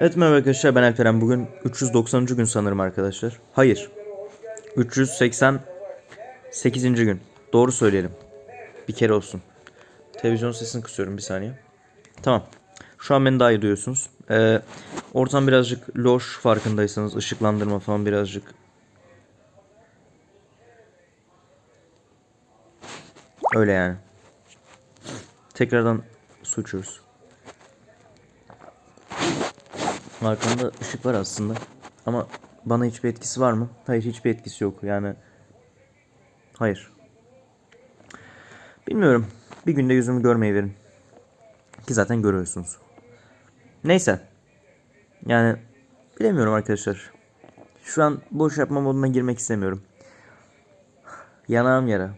Evet merhaba arkadaşlar ben Alperen. Bugün 390. gün sanırım arkadaşlar. Hayır. 388. gün. Doğru söyleyelim. Bir kere olsun. Televizyon sesini kısıyorum bir saniye. Tamam. Şu an beni daha iyi duyuyorsunuz. Ee, ortam birazcık loş farkındaysanız ışıklandırma falan birazcık öyle yani. Tekrardan su içiyoruz. Arkamda ışık var aslında. Ama bana hiçbir etkisi var mı? Hayır hiçbir etkisi yok. Yani hayır. Bilmiyorum. Bir günde yüzümü görmeyi verin. Ki zaten görüyorsunuz. Neyse. Yani bilemiyorum arkadaşlar. Şu an boş yapma moduna girmek istemiyorum. Yanağım yara.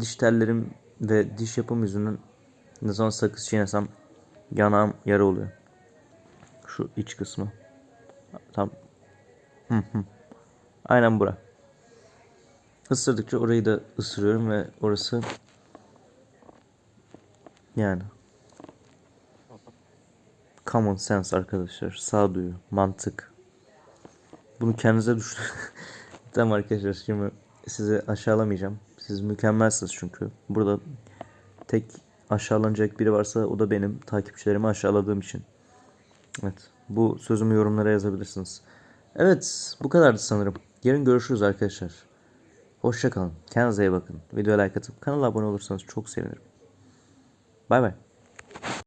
Diş tellerim ve diş yapım yüzünden ne zaman sakız çiğnesem yanağım yara oluyor. Şu iç kısmı. Tam. Hı hı. Aynen bura. Isırdıkça orayı da ısırıyorum ve orası yani common sense arkadaşlar. Sağduyu, mantık. Bunu kendinize düşün. tamam arkadaşlar şimdi sizi aşağılamayacağım. Siz mükemmelsiniz çünkü. Burada tek aşağılanacak biri varsa o da benim takipçilerimi aşağıladığım için. Evet. Bu sözümü yorumlara yazabilirsiniz. Evet. Bu kadardı sanırım. Yarın görüşürüz arkadaşlar. Hoşçakalın. Kendinize iyi bakın. Videoya like atıp kanala abone olursanız çok sevinirim. Bay bay.